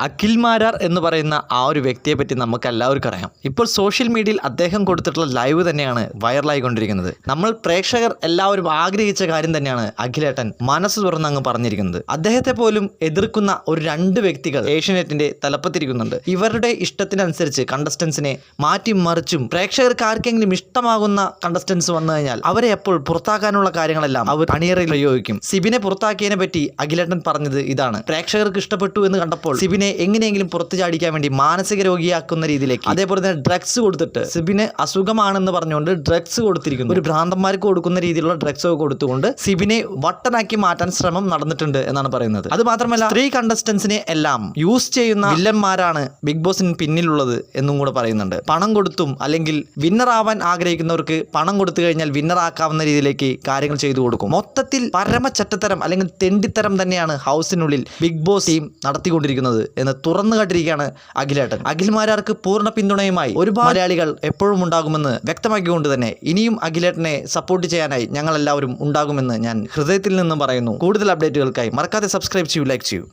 അഖിൽ മാരാർ എന്ന് പറയുന്ന ആ ഒരു വ്യക്തിയെ പറ്റി നമുക്ക് എല്ലാവർക്കും അറിയാം. ഇപ്പോൾ സോഷ്യൽ മീഡിയയിൽ അദ്ദേഹം കൊടുത്തിട്ടുള്ള ലൈവ് തന്നെയാണ് വൈറലായിക്കൊണ്ടിരിക്കുന്നത് നമ്മൾ പ്രേക്ഷകർ എല്ലാവരും ആഗ്രഹിച്ച കാര്യം തന്നെയാണ് അഖിലേട്ടൻ മനസ്സ് തുറന്ന് അങ്ങ് പറഞ്ഞിരിക്കുന്നത്. അദ്ദേഹത്തെ പോലും എതിർക്കുന്ന ഒരു രണ്ട് വ്യക്തികൾ ഏഷ്യനെറ്റിന്റെ തലപ്പത്തിരിക്കുന്നുണ്ട്. ഇവരുടെ ഇഷ്ടത്തിനനുസരിച്ച് കണ്ടസ്റ്റൻസിനെ മാറ്റി മറിച്ചും പ്രേക്ഷകർക്ക് ആർക്കെങ്കിലും ഇഷ്ടമാകുന്ന കണ്ടസ്റ്റൻസ് വന്നു കഴിഞ്ഞാൽ അവരെ എപ്പോൾ പുറത്താക്കാനുള്ള കാര്യങ്ങളെല്ലാം അവർ അണിയറയിൽ പ്രയോഗിക്കും. സിബിനെ പുറത്താക്കിയതിനെ പറ്റി അഖിലേട്ടൻ പറഞ്ഞത് ഇതാണ്. പ്രേക്ഷകർക്ക് ഇഷ്ടപ്പെട്ടു എന്ന് കണ്ടപ്പോൾ സിബിനെ എങ്ങനെയെങ്കിലും പുറത്തു ചാടിക്കാൻ വേണ്ടി മാനസിക രോഗിയാക്കുന്ന രീതിയിലേക്ക്. അതേപോലെ തന്നെ ഡ്രഗ്സ് കൊടുത്തിട്ട് സിബിന് അസുഖമാണെന്ന് പറഞ്ഞുകൊണ്ട് ഡ്രഗ്സ് കൊടുത്തിരിക്കുന്നു. ഒരു ഭ്രാന്തന്മാർക്ക് കൊടുക്കുന്ന രീതിയിലുള്ള ഡ്രഗ്സ് ഒക്കെ കൊടുത്തുകൊണ്ട് സിബിനെ വട്ടനാക്കി മാറ്റാൻ ശ്രമം നടന്നിട്ടുണ്ട് എന്നാണ് പറയുന്നത്. അത് മാത്രമല്ല സ്ത്രീ കണ്ടസ്റ്റൻസിനെ എല്ലാം യൂസ് ചെയ്യുന്ന വില്ലന്മാരാണ് ബിഗ് ബോസിന് പിന്നിലുള്ളത് എന്നും കൂടെ പറയുന്നുണ്ട്. പണം കൊടുത്തും അല്ലെങ്കിൽ വിന്നർ ആവാൻ ആഗ്രഹിക്കുന്നവർക്ക് പണം കൊടുത്തു കഴിഞ്ഞാൽ വിന്നർ ആക്കാവുന്ന രീതിയിലേക്ക് കാര്യങ്ങൾ ചെയ്തു കൊടുക്കും. മൊത്തത്തിൽ പരമച്ചറ്റത്തരം അല്ലെങ്കിൽ തെണ്ടിത്തരം തന്നെയാണ് ഹൗസിനുള്ളിൽ ബിഗ് ബോസ് ടീം നടത്തിക്കൊണ്ടിരിക്കുന്നത് എന്ന് തുറന്നു കാട്ടിരിക്കുകയാണ് അഖിലേട്ടൻ. അഖിൽമാരാർക്ക് പൂർണ പിന്തുണയുമായി ഒരുപാട് മലയാളികൾ എപ്പോഴും ഉണ്ടാകുമെന്ന് വ്യക്തമാക്കിക്കൊണ്ട് തന്നെ ഇനിയും അഖിലേട്ടനെ സപ്പോർട്ട് ചെയ്യാനായി ഞങ്ങൾ എല്ലാവരും ഉണ്ടാകുമെന്ന് ഞാൻ ഹൃദയത്തിൽ നിന്നും പറയുന്നു. കൂടുതൽ അപ്ഡേറ്റുകൾക്കായി മറക്കാതെ സബ്സ്ക്രൈബ് ചെയ്യൂ ലൈക്ക് ചെയ്യൂ.